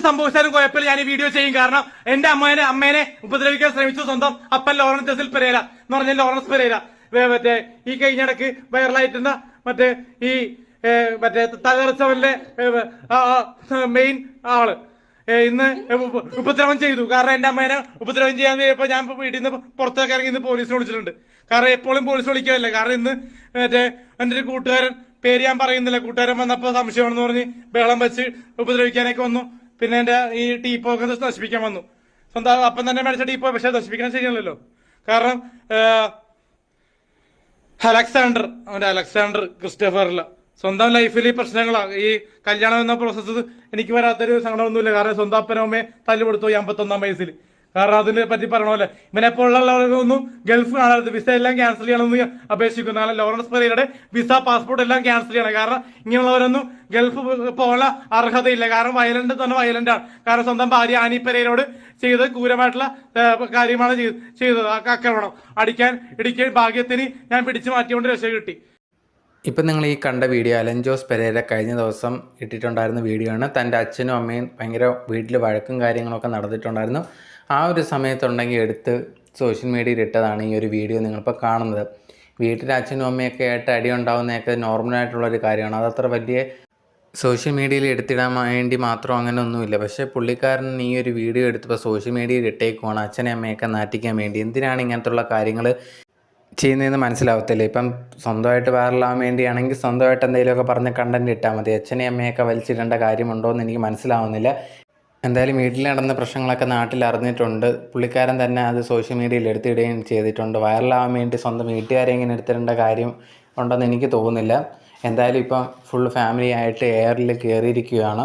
സംഭവിച്ചാലും കുഴപ്പമില്ല. ഞാൻ ഈ വീഡിയോ ചെയ്യും. കാരണം എന്റെ അമ്മേനെ അമ്മേനെ ഉപദ്രവിക്കാൻ ശ്രമിച്ചു സ്വന്തം അപ്പൻ ലോറൻസ് ജസിൽ പെരേല എന്ന് പറഞ്ഞ ലോറൻസ് പെരേല മറ്റേ ഈ കഴിഞ്ഞിടക്ക് വൈറലായിട്ടുന്ന മറ്റേ ഈ മറ്റേ തകർച്ചവന്റെ മെയിൻ ആൾ. ഇന്ന് ഉപ- ഉപദ്രവം ചെയ്തു. കാരണം എന്റെ അമ്മേനെ ഉപദ്രവം ചെയ്യാൻ കഴിയപ്പോ ഞാൻ വീട്ടിൽ നിന്ന് പുറത്തേക്ക് ഇറങ്ങി ഇന്ന് പോലീസിനെ വിളിച്ചിട്ടുണ്ട്. കാരണം എപ്പോഴും പോലീസ് വിളിക്കാറില്ല കാരണം ഇന്ന് മറ്റേ എന്റെ ഒരു കൂട്ടുകാരൻ പേര് ഞാൻ പറയുന്നില്ല. കൂട്ടുകാരൻ വന്നപ്പോ സംശയമാണെന്ന് പറഞ്ഞ് ബഹളം വെച്ച് ഉപദ്രവിക്കാനൊക്കെ വന്നു. പിന്നെ എന്റെ ഈ ടീപ്പോ ഒക്കെ നശിപ്പിക്കാൻ വന്നു. സ്വന്തം അപ്പം തന്നെ മേടിച്ച ടീപ്പോ പക്ഷെ നശിപ്പിക്കാൻ ശരിയല്ലല്ലോ കാരണം അലക്സാണ്ടർ അവന്റെ അലക്സാണ്ടർ ക്രിസ്റ്റഫറില്ല സ്വന്തം ലൈഫിൽ ഈ പ്രശ്നങ്ങളാണ് ഈ കല്യാണം എന്ന പ്രോസസ്സ് എനിക്ക് വരാത്തൊരു സങ്കടമൊന്നുമില്ല. കാരണം സ്വന്തം അപ്പനമ്മയെ തല്ലുപെടുത്തു ഈ അമ്പത്തൊന്നാം വയസ്സിൽ കാരണം അതിനെ പറ്റി പറയണമല്ലേ. ഒന്നും ഗൾഫ് കാണരുത് വിസ എല്ലാം ക്യാൻസൽ ചെയ്യണമെന്ന് അപേക്ഷിക്കുന്നു കാരണം ലോറൻസ് പെരയുടെ വിസ പാസ്പോർട്ട് എല്ലാം ക്യാൻസൽ ചെയ്യണം. കാരണം ഇങ്ങനെയുള്ളവരൊന്നും ഗൾഫ് പോകാനുള്ള അർഹതയില്ല. കാരണം വയലന്റ് തന്നെ വയലന്റാണ് കാരണം സ്വന്തം ഭാര്യ ആനി പെരയിലോട് ചെയ്ത് ക്രൂരമായിട്ടുള്ള കാര്യമാണ് ചെയ്ത് ചെയ്തത്. ആക്രമണം. അടിക്കാൻ ഇടിക്കാൻ ഭാഗ്യത്തിന് ഞാൻ പിടിച്ചു മാറ്റിക്കൊണ്ട് രക്ഷ കിട്ടി. ഇപ്പം നിങ്ങൾ ഈ കണ്ട വീഡിയോ അലൻ ജോസ് പെരേര കഴിഞ്ഞ ദിവസം ഇട്ടിട്ടുണ്ടായിരുന്ന വീഡിയോ ആണ്. തന്റെ അച്ഛനും അമ്മയും ഭയങ്കര വീട്ടിൽ വഴക്കും കാര്യങ്ങളൊക്കെ നടന്നിട്ടുണ്ടായിരുന്നു. ആ ഒരു സമയത്തുണ്ടെങ്കിൽ എടുത്ത് സോഷ്യൽ മീഡിയയിൽ ഇട്ടതാണ് ഈ ഒരു വീഡിയോ നിങ്ങളിപ്പോൾ കാണുന്നത്. വീട്ടിൽ അച്ഛനും അമ്മയൊക്കെ ആയിട്ട് അടി ഉണ്ടാകുന്നതൊക്കെ നോർമലായിട്ടുള്ളൊരു കാര്യമാണ്. അതത്ര വലിയ സോഷ്യൽ മീഡിയയിൽ എടുത്തിടാൻ വേണ്ടി മാത്രം അങ്ങനെ ഒന്നുമില്ല. പക്ഷേ പുള്ളിക്കാരൻ ഈ ഒരു വീഡിയോ എടുത്തപ്പോൾ സോഷ്യൽ മീഡിയയിൽ ഇട്ടേക്കുവാണ് അച്ഛനെ അമ്മയൊക്കെ നാറ്റിക്കാൻ വേണ്ടി. എന്തിനാണ് ഇങ്ങനത്തുള്ള കാര്യങ്ങൾ ചെയ്യുന്നതെന്ന് മനസ്സിലാവത്തില്ല. ഇപ്പം സ്വന്തമായിട്ട് വൈറലാകാൻ വേണ്ടിയാണെങ്കിൽ സ്വന്തമായിട്ട് എന്തെങ്കിലുമൊക്കെ പറഞ്ഞ് കണ്ടന്റ് ഇട്ടാൽ മതി. അച്ഛനെയും അമ്മയൊക്കെ വലിച്ചിടേണ്ട കാര്യമുണ്ടോ എന്ന് എനിക്ക് മനസ്സിലാവുന്നില്ല. എന്തായാലും വീട്ടിൽ നടന്ന പ്രശ്നങ്ങളൊക്കെ നാട്ടിൽ അറിഞ്ഞിട്ടുണ്ട്. പുള്ളിക്കാരൻ തന്നെ അത് സോഷ്യൽ മീഡിയയിൽ എടുത്തിടുകയും ചെയ്തിട്ടുണ്ട്. വൈറലാവാൻ വേണ്ടി സ്വന്തം വീട്ടുകാരെ ഇങ്ങനെ എടുത്തിടേണ്ട കാര്യം ഉണ്ടെന്ന് എനിക്ക് തോന്നുന്നില്ല. എന്തായാലും ഇപ്പം ഫുൾ ഫാമിലി ആയിട്ട് എയറിൽ കയറിയിരിക്കുകയാണ്